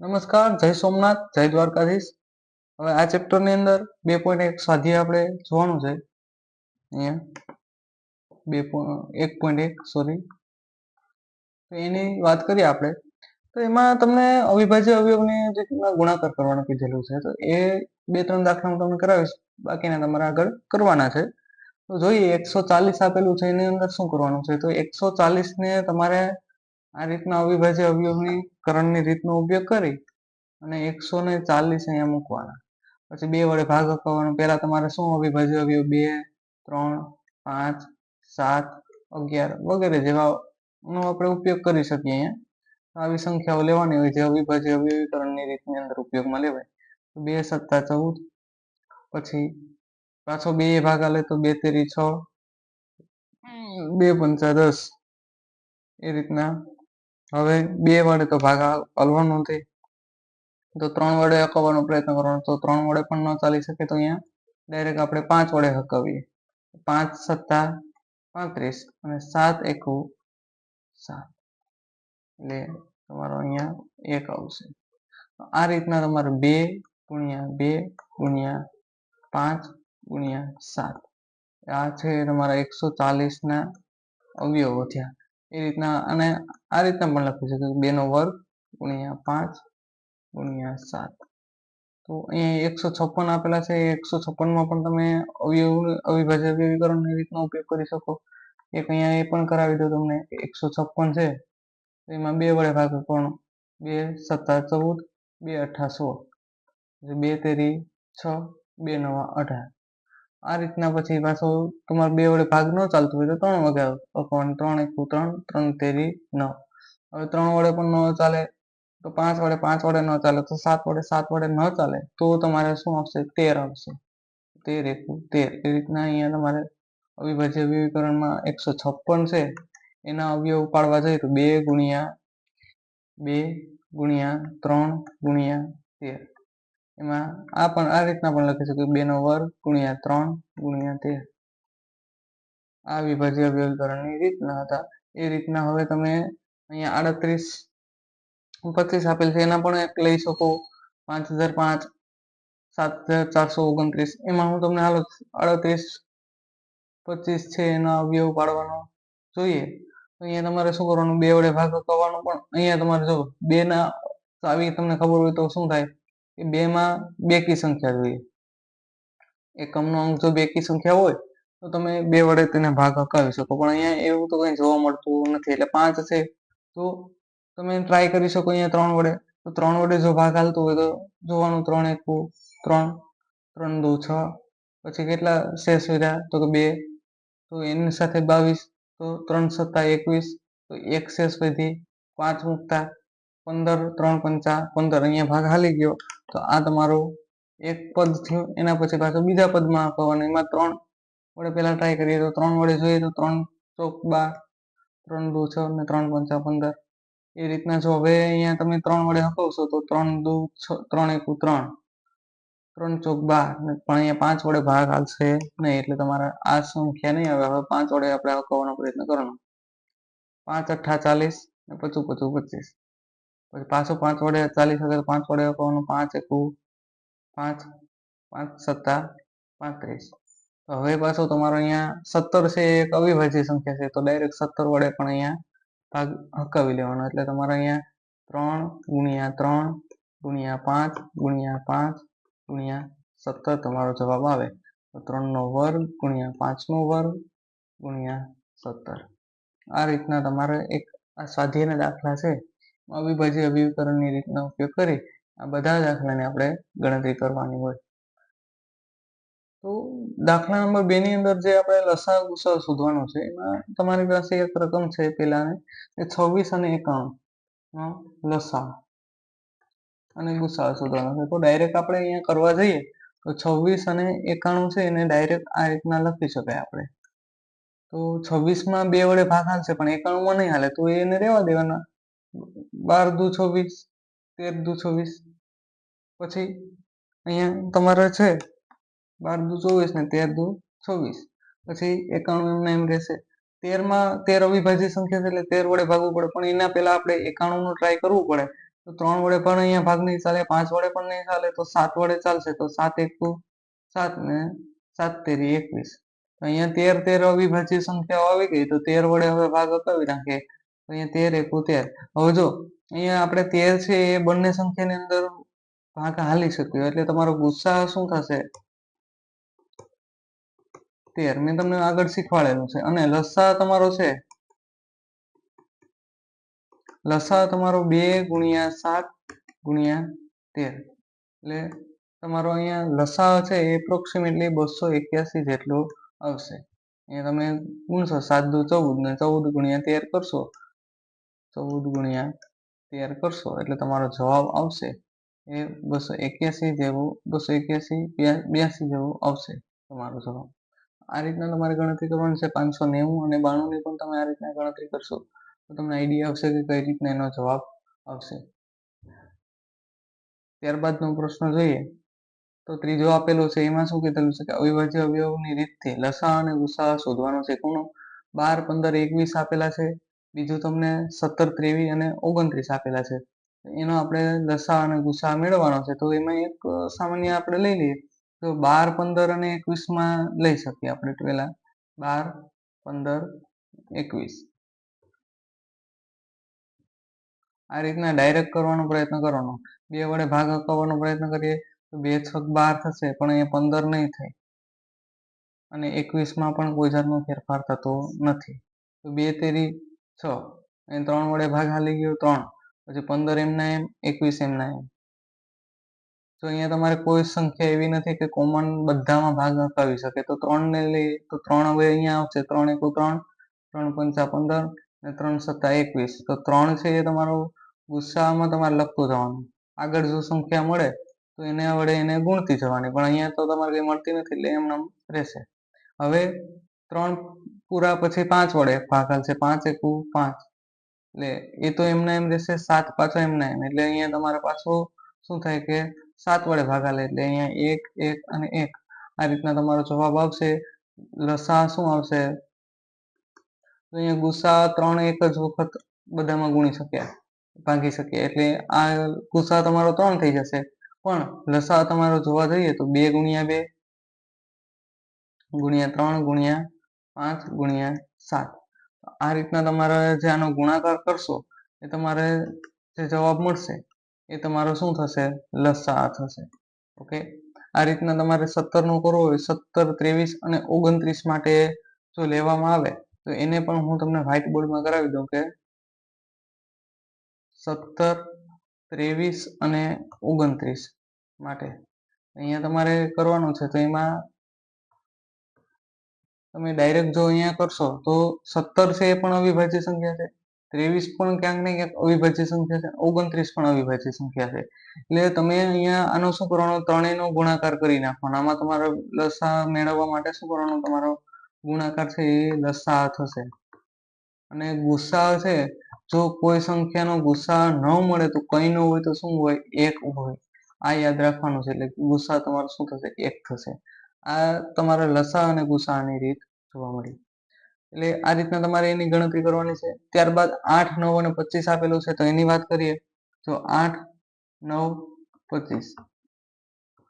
નમસ્કાર, જય સોમનાથ, જય દ્વારકાધીશ. હવે આ ચેપ્ટરની અંદર બે પોઈન્ટ એક સ્વાધ્યાય આપણે જોવાનું છે. અહીંયા બે એક પોઈન્ટ એક સોરી તો એની વાત કરીએ આપણે. તો એમાં તમને અવિભાજ્ય અવયવની રીતના ગુણાકાર કરવાનું કીધેલું છે, તો એ બે ત્રણ દાખલા હું તમને કરાવીશ. બાકીના તમારે આગળ કરવાના છે. તો જોઈએ, એકસો ચાલીસ આપેલું છે, એની અંદર શું કરવાનું છે? તો એકસો ચાલીસ ને તમારે આ રીતના અવિભાજ્ય અવયવની કરણની રીતનો ઉપયોગ કરી અને એકસો ને ચાલીસ અહીંયા મૂકવાના. પછી બે વડે ભાગ કરવાનો પહેલા તમારે શું અવિભાજ્ય અવયવ? બે, ત્રણ, પાંચ, સાત, અગિયાર વગેરે જેવા નો આપણે ઉપયોગ કરી શકીએ અહીંયા. આવી સંખ્યાઓ લેવાની હોય જે અવિભાજ્ય અવયવીકરણની રીતની અંદર ઉપયોગમાં લેવાય. બે, સત્તા, ચૌદ. પછી પાછો બે ભાગ આલે તો બે, તેરી, છ. બે, પંચા, દસ. એ રીતના હવે બે વડે તો ભાગ હલવાનો નથી તો ત્રણ વડે હકવવાનો પ્રયત્ન કરવાનો. તો ત્રણ વડે પણ ન ચાલી શકે તો અહીંયા ડાયરેક્ટ આપણે પાંચ વડે હકવીએ. પાંચ સત્તા પાંત્રીસ અને સાત એકુ સાત. એટલે તમારો અહીંયા એક આવશે. આ રીતના તમારે બે ગુણ્યા બે ગુણ્યા પાંચ ગુણ્યા સાત. આ છે તમારા એકસો ચાલીસના અવયવો થયા. એ રીતના અને આ રીતના પણ લખી શકે બે નો વર્ગ ગુણ્યા પાંચ ગુણ્યા સાત. તો અહીંયા એકસો છપ્પન આપેલા છે. એકસો છપ્પનમાં પણ તમે અવયવ, અવિભાજ્ય અવયવીકરણની રીતનો ઉપયોગ કરી શકો. એક અહીંયા એ પણ કરાવી દો તમને. એકસો છપ્પન છે. એમાં બે વડે ભાગ કરવાનો બે, સત્તા ચૌદ, બે, અઠા સોળ. બે તેરી છ, બે નવા અઢાર. આ રીતના પછી પાછો તમારે બે વડે ભાગ ન ચાલતો હોય તો ત્રણ વગર અકાઉન્ટ ત્રણ એકુ ત્રણ ત્રણ તેરી, નવ. હવે ત્રણ વડે પણ ન ચાલે, તો પાંચ વડે પાંચ વડે ન ચાલે, તો સાત વડે સાત વડે ન ચાલે, તો તમારે શું આવશે? તેર આવશે. તેર એકુ તેર. એ રીતના અહીંયા તમારે અવિભાજ્ય અવિકરણમાં એકસો છપ્પન છે. એના અવયવ પાડવા જઈએ તો બે ગુણ્યા બે ગુણ્યા ત્રણ ગુણ્યા તેર. એમાં આ પણ, આ રીતના પણ લખી શકીએ બે નો વર્ગ ગુણ્યા ત્રણ ગુણ્યા તેર. આ વિભાજ્ય વ્યવકરણની રીતના હતા. એ રીતના હવે તમે અહીંયા આડત્રીસ, પચીસ આપેલ છે. એના પણ એક લઈ શકો. પાંચ હજાર પાંચ, સાત હજાર ચારસો ઓગણત્રીસ. એમાં હું તમને હાલ આડત્રીસ, પચીસ છે એનો અવયવ પાડવાનો જોઈએ. તો અહીંયા તમારે શું કરવાનું? બે વડે ભાગ કરવાનો પણ અહીંયા તમારે જો બે ના આવી તમને ખબર હોય તો શું થાય? કે બે કી સંખ્યા જોઈએ. એકમનો અંક જો બે કી સંખ્યા હોય, તો તમે બે વડે તેને ભાગ હકાવી શકો. પણ અહીંયા એવું તો કંઈ જોવા મળતું નથી. એટલે પાંચ છે તો તમે ટ્રાય કરી શકો અહીંયા ત્રણ વડે. તો ત્રણ વડે જો ભાગ હાલતો હોય તો જોવાનું ત્રણ એક ત્રણ ત્રણ દો છ, પછી કેટલા શેષ વધ્યા તો કે બે. તો એની સાથે બાવીસ, તો ત્રણ સત્તા એકવીસ, તો એક શેષ વધી પાંચ મુકતા પંદર, ત્રણ પંચા, પંદર અહીંયા ભાગ હાલી ગયો. તો આ તમારું એક પદ થયું. એના પછી પાછું બીજા પદમાં આપવાનું. એમાં ત્રણ વડે પહેલા ટ્રાય કરીએ તો ત્રણ વડે જોઈએ તો ત્રણ ચોક બાર, ત્રણ દુ છ અને ત્રણ પંચા પંદર. એ રીતના જો હવે અહીંયા તમે ત્રણ વડે હકવશો તો ત્રણ દુ છ, ત્રણ એકુ ત્રણ. ત્રણ ચોક બાર. પણ અહીંયા પાંચ વડે ભાગ હાલશે નહીં. એટલે તમારે આ સંખ્યા નહીં આવે. હવે પાંચ વડે આપણે હકવવાનો પ્રયત્ન કરવાનો. પાંચ અઠ્ઠા ચાલીસ ને પચું પચું, પચીસ. પછી પાછું પાંચ વડે ચાલીસ હજાર, પાંચ વડે આપવાનું પાંચ એકુ, પાંચ પાંચ સત્તા પાંત્રીસ તો હવે પાછું તમારો અહીંયા સત્તર છે એક અવિભાજ્ય સંખ્યા છે, તો ડાયરેક્ટ સત્તર વડે પણ અહીંયા ભાગ હકાવી લેવાનો. એટલે તમારે અહીંયા ત્રણ ગુણ્યા ત્રણ ગુણ્યા પાંચ ગુણ્યા પાંચ ગુણ્યા સત્તર તમારો જવાબ આવે. તો ત્રણનો વર્ગ ગુણ્યા પાંચનો વર્ગ ગુણ્યા સત્તર. આ રીતના તમારે એક આ સ્વાધ્યાયના દાખલા છે. અવિભાજ્ય અભિકરણની રીતનો ઉપયોગ કરી આ બધા દાખલાની આપણે ગણતરી કરવાની હોય. તો દાખલા નંબર બે ની અંદર જે આપણે લસા ગુસા શોધવાનો છે, એમાં તમારી પાસે એક રકમ છે, પેલાને એ છવ્વીસ અને એકાણું લસા અને ગુસા શોધવાનો છે. તો ડાયરેક્ટ આપણે અહીંયા કરવા જઈએ, તો છવ્વીસ અને એકાણું છે, એને ડાયરેક્ટ આ રીતના લખી શકાય આપણે. તો છવ્વીસમાં બે વડે ભાગ હાલશે, પણ એકાણું માં નહીં હાલે, તો એને રહેવા દેવાના. બાર દુ છવ્વીસ તેર દુ છવ્વીસ પછી અહીંયા તમારે છે બાર દુ ચોવીસ ને તેર દુ છવ્વીસ. પછી એકાણું એમને એમ રહેશે. તેરમાં તેર અવિભાજ્ય સંખ્યા છે એટલે તેર વડે ભાગવું પડે. પણ એના પહેલા આપણે એકાણું નું ટ્રાય કરવું પડે. તો ત્રણ વડે પણ અહીંયા ભાગ નહીં ચાલે, પાંચ વડે પણ નહીં ચાલે, તો સાત વડે ચાલશે. તો સાત એકુ સાત ને સાત તેરી એકવીસ. અહીંયા તેર તેર અવિભાજ્ય સંખ્યાઓ આવી ગઈ. તો તેર વડે હવે ભાગ અપાવી નાખીએ. અહીંયા તેર એકુ હવે જો, અહીંયા આપણે તેર છે એ બંને સંખ્યાની અંદર ભાગ હાલી શક્યો, એટલે તમારો ગુસ્સા શું થશે? તેર. મેં તમને આગળ શીખવાડેલું છે. અને લસા તમારો છે? લસા તમારો બે ગુણ્યા સાત ગુણ્યા તેર. એટલે તમારો અહીંયા લસા છે એ એપ્રોક્સિમેટલી બસો એક્યાસી જેટલો આવશે. અહીંયા તમે ગુણશો સાત દુ ચૌદ ને ચૌદ ગુણ્યા તેર કરશો ચૌદ ગુણ્યા તેર કરશો એટલે તમારો જવાબ આવશે એ બસો એક્યાસી જેવું, બસો એક્યાસી બ્યાસી જેવું આવશે તમારો જવાબ. આ રીતના તમારે ગણતરી કરવાની છે પાંચસો નેવું અને બાણુંની પણ તમે આ રીતના ગણતરી કરશો તો તમને આઈડિયા આવશે કે કઈ રીતના એનો જવાબ આવશે. ત્યારબાદનો પ્રશ્ન જોઈએ તો ત્રીજો આપેલો છે, એમાં શું કીધેલું છે કે અવિભાજ્ય અવયવની રીતથી લસા અને ગુસા શોધવાનો છે કોનો બાર, પંદર, એકવીસ આપેલા છે. બીજું તમને સત્તર ત્રેવીસ અને ઓગણત્રીસ આપેલા છે. એનો આપણે લસા અને ગુસા મેળવવાનો છે. તો એમાં એક સામાન્ય આપણે લઈ લઈએ. તો બાર, પંદર અને એકવીસમાં લઈ શકીએ આપણે પેલા બાર, પંદર, એકવીસ. આ રીતના ડાયરેક્ટ કરવાનો પ્રયત્ન કરવાનો. બે વડે ભાગ હકાવવાનો પ્રયત્ન કરીએ તો બે છક બાર થશે, પણ અહીંયા પંદર નહીં થાય. અને એકવીસમાં પણ કોઈ જાતનો ફેરફાર થતો નથી. તો બે તેરી છ. અને ત્રણ વડે ભાગ હાલી ગયો, ત્રણ. પછી પંદર એમના એમ, એકવીસ એમના એમ. તો અહીંયા તમારે કોઈ સંખ્યા એવી નથી કે કોમન બધામાં ભાગ હકાવી શકે. તો ત્રણ ને લઈએ તો ત્રણ હવે અહીંયા આવશે. ત્રણ એકુ ત્રણ ત્રણ પંચા પંદર ને ત્રણ સત્તા એકવીસ. તો ત્રણ છે એ તમારો ગુસ્સામાં તમારે લખતું જવાનું. આગળ જો સંખ્યા મળે, તો એને વડે એને ગુણતી જવાની. પણ અહીંયા તો તમારે કઈ મળતી નથી એટલે એમને રહેશે. હવે ત્રણ પૂરા પછી પાંચ વડે, ભાગાલ છે પાંચ, એકુ પાંચ. એટલે એ તો એમના એમ રહેશે સાત, પાછો એમના એમ. એટલે અહીંયા તમારે પાછો શું થાય કે સાત વડે ભાગાલે એટલે અહીંયા એક એક અને એક. આ રીતના તમારો જવાબ આવશે. લસા શું આવશે? તો અહીંયા ગુસા ત્રણ, એક જ વખત બધામાં ગુણી શક્યા ભાગી શકીએ. એટલે આ ગુસા તમારો ત્રણ થઈ જશે. પણ લસા તમારો જોવા જઈએ તો બે ગુણ્યા બે, ગુણ્યા ત્રણ, ગુણ્યા પાંચ ગુણ્યા સાત. આ રીતના તમારે જે આનો ગુણાકાર કરશો, એ તમારે જે જવાબ મળશે, એ તમારો શું થશે? લસા થશે. ઓકે આ રીતના તમારે સત્તરનો કરવો હોય, સત્તર, ત્રેવીસ અને ઓગણત્રીસ માટે જો લેવામાં આવે, તો એને પણ હું તમને વ્હાઇટ બોર્ડમાં કરાવી દઉં કે સત્તર, ત્રેવીસ અને ઓગણત્રીસ માટે. અહીંયા તમારે કરવાનું છે, તો એમાં તમે ડાયરેક્ટ જો અહીંયા કરશો તો સત્તર છે એ પણ અવિભાજ્ય સંખ્યા છે. ત્રેવીસ પણ ક્યાંક ને ક્યાંક અવિભાજ્ય સંખ્યા છે. ઓગણત્રીસ પણ અવિભાજ્ય સંખ્યા છે. એટલે તમે અહીંયા આનો શું કરવાનો? ત્રણેયનો ગુણાકાર કરી નાખવાનો. આમાં તમારો લસા મેળવવા માટે શું કરવાનો? તમારો ગુણાકાર છે એ લસા થશે. અને ગુસ્સા છે, જો કોઈ સંખ્યાનો ગુસ્સા ન મળે તો કઈ ન હોય તો શું હોય? એક હોય. આ યાદ રાખવાનું છે એટલે ગુસ્સા તમારો શું થશે? એક થશે. આ તમારા લસા અને ગુસાની રીત જોવા મળી. એટલે આ રીતના તમારે એની ગણતરી કરવાની છે. ત્યારબાદ આઠ, નવ અને પચીસ આપેલું છે, તો એની વાત કરીએ, તો આઠ, નવ, પચીસ.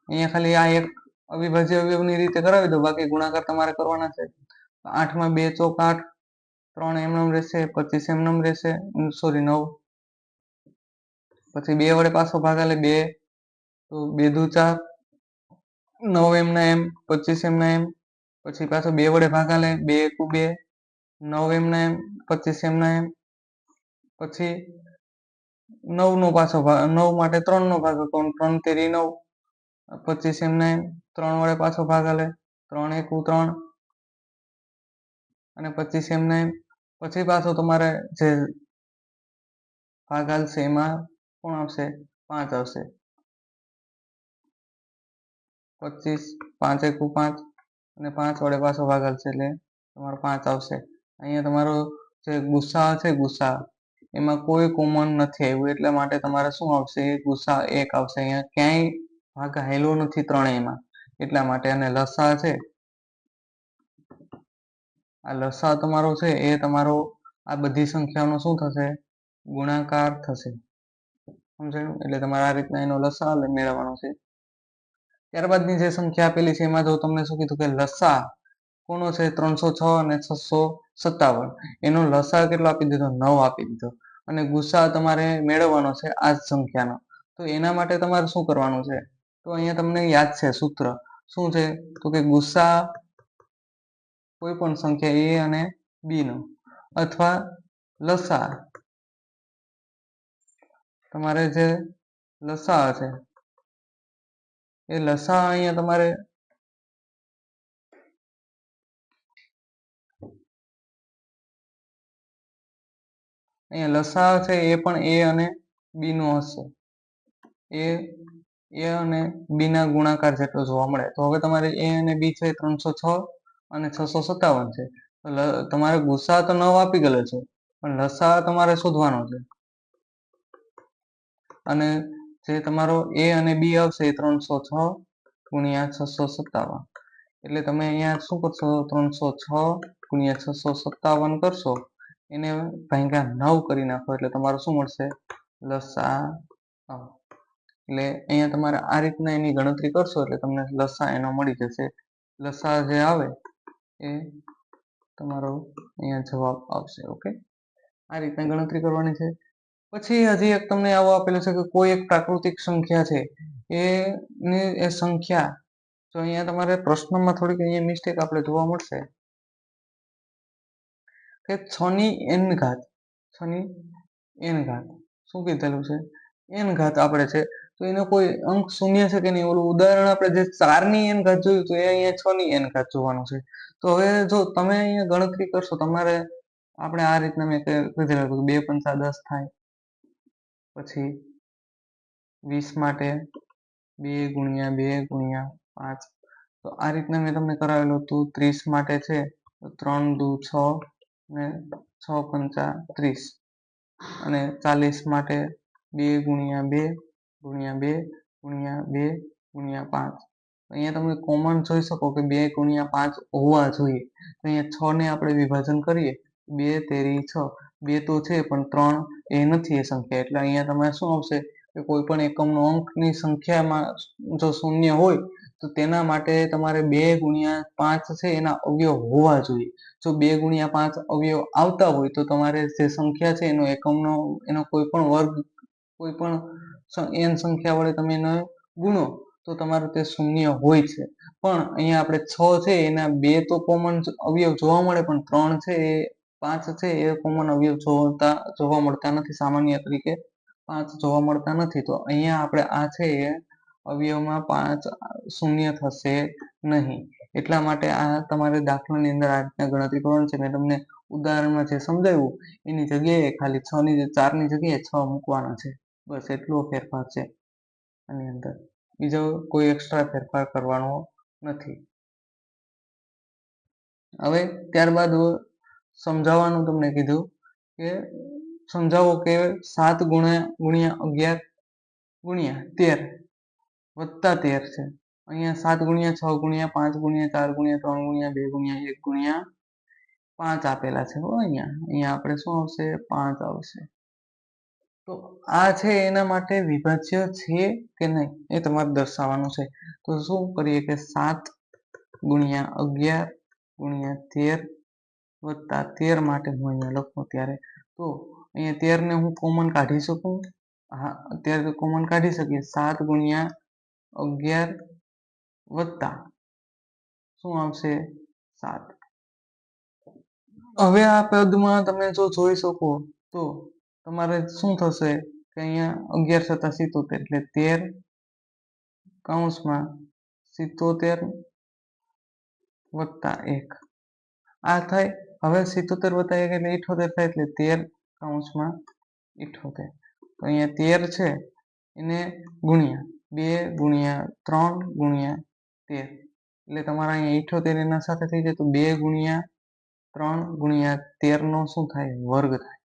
અહીંયા ખાલી આ એક અવિભાજ્ય અવયવની રીતે કરાવી દો, બાકી ગુણાકાર તમારે કરવાના છે. આઠમાં બે ચોક આઠ, ત્રણ એમનેમ રહેશે, પચીસ એમનેમ રહેશે સોરી, નવ. પછી બે વડે પાછો ભાગાલે બે, તો બે દુ ચાર નવ એમના એમ, પચીસ એમના એમ, પછી પાછો બે વડે ભાગાલે બે એકુ બે, નવ એમના એમ, પચીસ એમના એમ, પછી નવ નો પાછો ભાગ નવ માટે ત્રણ નો ભાગ, ત્રણ તેરી નવ, પચીસ એમના એમ, ત્રણ વડે પાછો ભાગાલે ત્રણ એકુ ત્રણ, અને પચીસ એમના એમ, પછી પાછો તમારે જે ભાગાલ છે એમાં કોણ આવશે? પાંચ આવશે. પચીસ, પાંચ એકુ પાંચ અને પાંચ વડે પાછો ભાગાલ છે એટલે તમારો પાંચ આવશે. અહીંયા તમારો જે ગુસ્સા છે ગુસ્સા એમાં કોઈ કોમન નથી આવ્યું, એટલા માટે તમારે શું આવશે? ગુસ્સા એક આવશે. અહીંયા ક્યાંય ભાગ હેલો નથી ત્રણેયમાં એટલા માટે અને લસા છે, આ લસા તમારો છે, એ તમારો આ બધી સંખ્યાનો શું થશે? ગુણાકાર થશે. સમજાયું? એટલે તમારે આ રીતના એનો લસા મેળવવાનો છે. ત્યારબાદની જે સંખ્યા આપેલી છે, એમાં જો તમને શું કીધું કે લસા કોનો છે ત્રણસો છ અને છસો સત્તાવન. એનો લસા કેટલો આપી દીધો? નવ આપી દીધો. અને ગુસ્સા તમારે મેળવવાનો છે આ સંખ્યાનો. તો એના માટે તમારે શું કરવાનું છે? તો અહીંયા તમને યાદ છે સૂત્ર. શું છે? તો કે ગુસ્સા કોઈ પણ સંખ્યા એ અને બી નો અથવા લસા. તમારે જે લસા છે એ લસા અહીંયા તમારે અહીંયા લસા છે, એ પણ એ અને બી નો હશે. એ એ અને બી ના ગુણાકાર જેટલો જોવા મળે. તો હવે તમારે એ અને બી છે, ત્રણસો છ અને છસો સત્તાવન છે. તમારે ગુસ્સા તો નવ આપી ગયેલો છે, પણ લસા તમારે શોધવાનો છે. અને જે તમારો એ અને બી આવશે એ ત્રણસો છ ગુણ્યા છસો સત્તાવન. એટલે તમે અહીંયા શું કરશો? ત્રણસો છ ગુણ્યા છસો સત્તાવન કરશો, એને ભાંગ્યા નવ કરી નાખો, એટલે તમારું શું મળશે? લસા એટલે અહીંયા તમારે આ રીતના એની ગણતરી કરશો, એટલે તમને લસા એનો મળી જશે. લસા જે આવે, એ તમારો અહીંયા જવાબ આવશે, ઓકે? આ રીતના ગણતરી કરવાની છે. પછી હજી એક તમને આવો આપેલું છે કે કોઈ એક પ્રાકૃતિક સંખ્યા છે, એની એ સંખ્યા, તો અહીંયા તમારે પ્રશ્નમાં થોડીક અહીંયા મિસ્ટેક આપણે જોવા મળશે. કે છ ની એન ઘાત છ ની એન ઘાત, શું કીધેલું છે? એન ઘાત આપણે છે, તો એનો કોઈ અંક શૂન્ય છે કે નહીં? ઓલું ઉદાહરણ આપણે જે ચારની એન ઘાત જોયું તો એ અહીંયા છ ની એન ઘાત જોવાનું છે. તો હવે જો તમે અહીંયા ગણતરી કરશો, તમારે આપણે આ રીતના મેં કીધેલું બે પંચા દસ થાય. પછી વીસ માટે બે ગુણ્યા બે ગુણ્યા પાંચ. તો આ રીતના મેં તમને કરાવેલું હતું. ત્રીસ માટે છે તો ત્રણ દુ છ ને છ પંચા ત્રીસ. અને ચાલીસ માટે બે ગુણ્યા બે ગુણ્યા બે ગુણ્યા બે ગુણ્યા પાંચ. અહીંયા તમે કોમન જોઈ શકો કે બે ગુણ્યા પાંચ હોવા જોઈએ. અહીંયા છ ને આપણે વિભાજન કરીએ. બે તેરી છ. બે તો છે, પણ ત્રણ એ નથી એ સંખ્યા. એટલે અહીંયા તમારે શું આવશે કે કોઈ પણ એકમનો અંકની સંખ્યામાં જો શૂન્ય હોય, તો તેના માટે તમારે બે ગુણ્યા પાંચ છે એના અવયવ હોવા જોઈએ. જો બે ગુણ્યા પાંચ અવયવ આવતા હોય, તો તમારે જે સંખ્યા છે એનો એકમનો, એનો કોઈ પણ વર્ગ, કોઈ પણ એન સંખ્યા વડે તમે એને ગુણો, તો તમારું તે શૂન્ય હોય છે. પણ અહીંયા આપણે છ છે, એના બે તો કોમન અવયવ જોવા મળે, પણ ત્રણ છે એ પાંચ છે એ કોમન અવયવ જોતા, જોવા મળતા નથી, સામાન્ય તરીકે પાંચ જોવા મળતા નથી. તો અહીંયા આપણે આ છે એ અવયવમાં પાંચ શૂન્ય થશે નહીં. એટલા માટે આ તમારે દાખલાની અંદર આ રીતના ગણતરી કરવાની છે. મેં તમને ઉદાહરણમાં જે સમજાવ્યું, એની જગ્યાએ ખાલી છ ની ચારની જગ્યાએ છ મૂકવાના છે. બસ એટલો ફેરફાર છે આની અંદર. બીજો કોઈ એક્સ્ટ્રા ફેરફાર કરવાનો નથી. હવે ત્યારબાદ સમજાવવાનું તમને કીધું કે સમજાવો કે સાત ગુણ્યા ગુણ્યા અગિયાર ગુણ્યા તેર વત્તા તેર છે. અહીંયા સાત ગુણ્યા છ ગુણ્યા પાંચ ગુણ્યા ચાર ગુણ્યા ત્રણ ગુણ્યા બે ગુણ્યા એક ગુણ્યા પાંચ આપેલા છે હો અહીંયા. અહીંયા આપણે શું આવશે? પાંચ આવશે. તો આ છે એના માટે વિભાજ્ય છે કે નહીં એ તમારે દર્શાવવાનું છે. તો શું કરીએ કે સાત ગુણ્યા અગિયાર ગુણ્યા તેર વત્તા તેર માટે હું અહીંયા લખું ત્યારે. તો અહીંયા તેરને હું કોમન કાઢી શકું? હા, અત્યારે કોમન કાઢી શકીએ. સાત ગુણ્યા અગિયાર વત્તા. શું આવશે? સાત. હવે આ પદમાં તમે જો જોઈ શકો, તો તમારે શું થશે કે અહીંયા અગિયાર સત્તા સિત્તોતેર. એટલે તેર કૌંસમાં સિત્તોતેર વત્તા એક. આ થાય હવે સિત્તોતેર વત્તા એક એટલે ઇઠોતેર થાય એટલે તેર કૌંસમાં ઇઠોતેર. તો અહીંયા તેર છે, એને ગુણ્યા બે ગુણ્યા ત્રણ ગુણ્યા તેર. એટલે તમારા અહીંયા ઇઠોતેર એના સાથે થઈ જાય તો બે ગુણ્યા ત્રણ ગુણ્યા તેરનો શું થાય? વર્ગ થાય.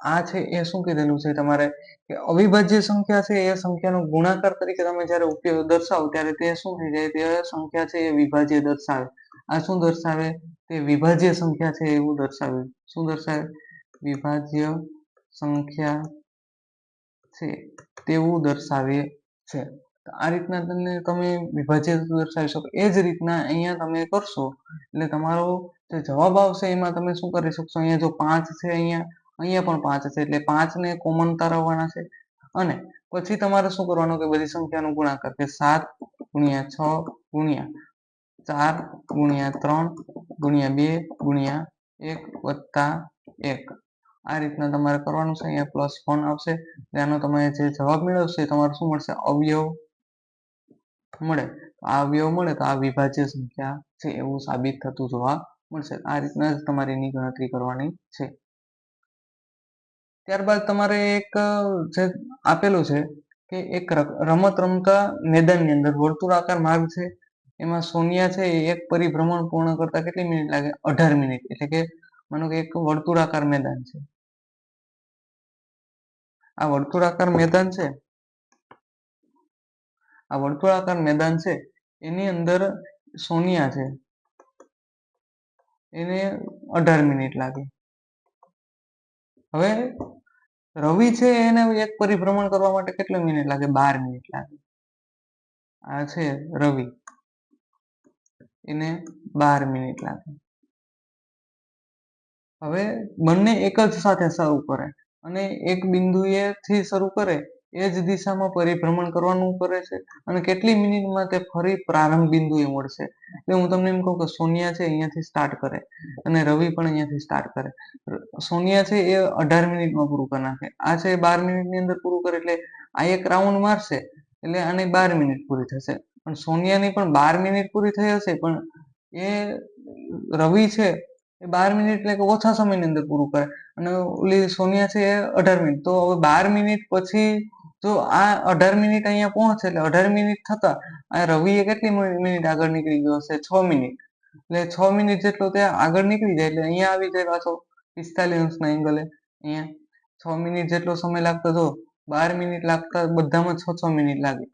આ છે, એ શું કીધેલું છે તમારે? કે અવિભાજ્ય સંખ્યા છે, એ સંખ્યાનો ગુણાકાર તરીકે તમે જ્યારે ઉપયોગ દર્શાવો ત્યારે તે શું થઈ જાય? તે સંખ્યા છે એ વિભાજ્ય દર્શાવે. આ શું દર્શાવે? તે વિભાજ્ય સંખ્યા છે એવું દર્શાવે. શું દર્શાવે? વિભાજ્ય સંખ્યા છે તેવું દર્શાવે છે. આ રીતના તમને તમે વિભાજ્ય દર્શાવી શકો. એ જ રીતના અહીંયા તમે કરશો. એટલે તમારો જે જવાબ આવશે એમાં તમે શું કરી શકશો? અહીંયા જો પાંચ છે અહીંયા અહીંયા પણ પાંચ છે. એટલે પાંચને કોમન તારવવાના છે. અને પછી તમારે શું કરવાનું? કે બધી સંખ્યાનો ગુણાકાર. કે સાત ગુણ્યા છ ગુણ્યા ચાર ગુણ્યા ત્રણ ગુણ્યા બે ગુણ્યા એક વત્તા એક. આ રીતના તમારે કરવાનું છે. અહીંયા પ્લસ વન આવશે. ત્યાંનો તમે જે જવાબ મેળવશે તમારે શું મળશે? અવયવ મળે. આ અવયવ મળે તો આ વિભાજ્ય સંખ્યા છે એવું સાબિત થતું જોવા મળશે. આ રીતના જ તમારે એની ગણતરી કરવાની છે. ત્યારબાદ તમારે એક, જે આપેલું છે કે એક રમત રમતા મેદાનની અંદર વર્તુળાકાર માર્ગ છે. એમાં સોનિયા છે એ એક પરિભ્રમણ પૂર્ણ કરતા કેટલી મિનિટ લાગે? અઢાર મિનિટ. એટલે કે માનો કે એક વર્તુળાકાર મેદાન છે. આ વર્તુળાકાર મેદાન છે? આ વર્તુળાકાર મેદાન છે, એની અંદર સોનિયા છે. એને અઢાર મિનિટ લાગે. હવે રવિ છે એને એક પરિભ્રમણ કરવા માટે કેટલી મિનિટ લાગે? બાર મિનિટ લાગે. આ છે રવિ. એને બાર મિનિટ લાગે. હવે બંને એક જ સાથે શરૂ કરે અને એક બિંદુએ થી શરૂ કરે એ જ દિશામાં પરિભ્રમણ કરવાનું કરે છે અને કેટલી મિનિટમાં તે ફરી પ્રારંભ બિંદુએ મળશે એટલે હું તમને એમ કહું કે સોનિયા છે અહીંયાથી સ્ટાર્ટ કરે અને રવિ પણ અહીંયાથી સ્ટાર્ટ કરે. સોનિયા છે એ અઢાર મિનિટમાં પૂરું કરી નાખે. આ છે બાર મિનિટની અંદર પૂરું કરે એટલે આ એક રાઉન્ડ મારશે એટલે આને બાર મિનિટ પૂરી થશે. પણ સોનિયાની પણ બાર મિનિટ પૂરી થઈ હશે, પણ એ રવિ છે, એ બાર મિનિટ એટલે કે ઓછા સમયની અંદર પૂરું કરે અને ઓલી સોનિયા છે એ અઢાર મિનિટ. તો હવે બાર મિનિટ પછી જો આ અઢાર મિનિટ અહીંયા પહોંચે, એટલે અઢાર મિનિટ થતા આ રવિએ કેટલી મિનિટ આગળ નીકળી ગયો હશે? છ મિનિટ. એટલે છ મિનિટ જેટલો તે આગળ નીકળી જાય, એટલે અહીંયા આવી જાય પાછો પિસ્તાલીસ અંશના એંગલે અહીંયા છ મિનિટ જેટલો સમય લાગતો, જો બાર મિનિટ લાગતા બધામાં છ છ મિનિટ લાગે.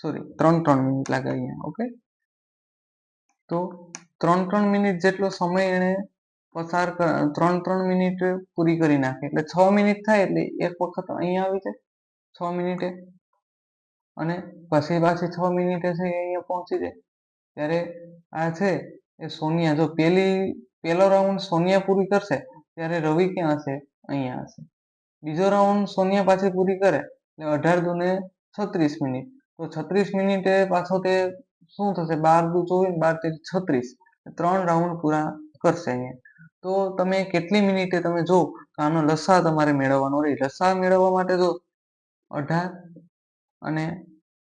સોરી, ત્રણ ત્રણ મિનિટ લાગે અહીંયા, ઓકે? તો ત્રણ ત્રણ મિનિટ જેટલો સમય એને પસાર ત્રણ ત્રણ મિનિટ પૂરી કરી નાખે. એટલે છ મિનિટ થાય એટલે એક વખત અહીંયા આવી જાય, છ મિનિટે. અને પછી પાછી છ મિનિટે છે અહીંયા પહોંચી જાય. ત્યારે આ છે, એ સોનિયા, જો પેલી પહેલો રાઉન્ડ સોનિયા પૂરી કરશે, ત્યારે રવિ ક્યાં હશે? અહીંયા હશે. બીજો રાઉન્ડ સોનિયા પાછી પૂરી કરે, એટલે અઢાર દુને છત્રીસ મિનિટ. તો છત્રીસ મિનિટે પાછો તે શું થશે? બાર દુ ચોવીસ, બાર તેર, છત્રીસ. ત્રણ રાઉન્ડ પૂરા કરશે અહીંયા. તો તમે કેટલી મિનિટે તમે જો આનો લસા તમારે મેળવવાનો રહે. લસા મેળવવા માટે જો અઢાર અને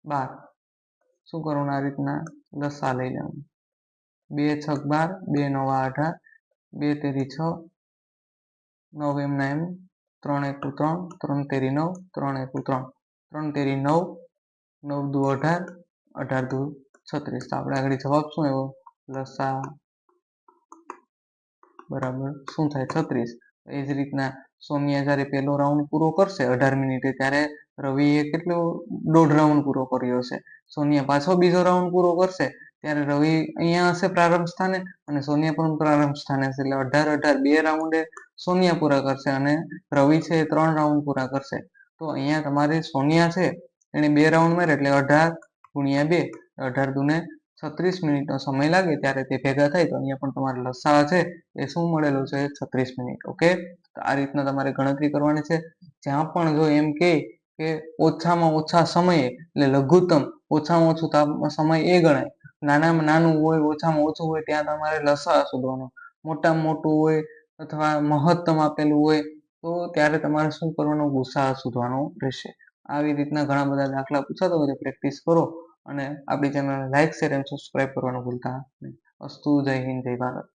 બાર. શું કરવાનું આ રીતના લસા લઈ લેવાનું. બે છક બાર, બે નવા અઢાર, બે તેરી છ, નવ એમના એમ. ત્રણ એકુ ત્રણ ત્રણ તેરી નવ, ત્રણ એકુ ત્રણ. ત્રણ તેરી નવ નવ દુ અઢાર અઢાર દુ છત્રીસ. તો આપણે આગળ જવાબ શું આવ્યો? લસા. બરાબર. શું થાય? છત્રીસ. એ જ રીતના સોનિયા જ્યારે પહેલો રાઉન્ડ પૂરો કરશે અઢાર મિનિટે, ત્યારે રવિએ કેટલો? દોઢ રાઉન્ડ પૂરો કર્યો છે સોનિયા પાછો બીજો રાઉન્ડ પૂરો કરશે, ત્યારે રવિ અહીંયા હશે પ્રારંભ સ્થાને અને સોનિયા પણ પ્રારંભ સ્થાને હશે. એટલે અઢાર અઢાર, બે રાઉન્ડે સોનિયા પૂરા કરશે અને રવિ છે એ ત્રણ રાઉન્ડ પૂરા કરશે. તો અહીંયા તમારે સોનિયા છે એને બે રાઉન્ડ મારે એટલે અઢાર ગુણ્યા બે, અઢાર દુને છત્રીસ મિનિટનો સમય લાગે ત્યારે તે ભેગા થાય તો અહીંયા પણ તમારે લસા છે એ શું મળેલું છે? છત્રીસ મિનિટ, ઓકે? તો આ રીતના તમારે ગણતરી કરવાની છે. જ્યાં પણ જો એમ કે કે ઓછામાં ઓછા સમયે એટલે લઘુત્તમ ઓછામાં ઓછું સમય એ ગણાય. નાનામાં નાનું હોય, ઓછામાં ઓછું હોય ત્યાં તમારે લસા શોધવાનો. મોટામાં મોટું હોય અથવા મહત્તમ આપેલું હોય તો ત્યારે તમારે શું કરવાનો? ગુસા શોધવાનો રહેશે. આવી રીતના ઘણા બધા દાખલા પૂછાતો હોય પ્રેક્ટિસ કરો. અને આપણી ચેનલને લાઇક શેર એન્ડ સબસ્ક્રાઇબ કરવાનું ભૂલતા નહીં. અસ્તુ, જય હિન્દ, જય ભારત.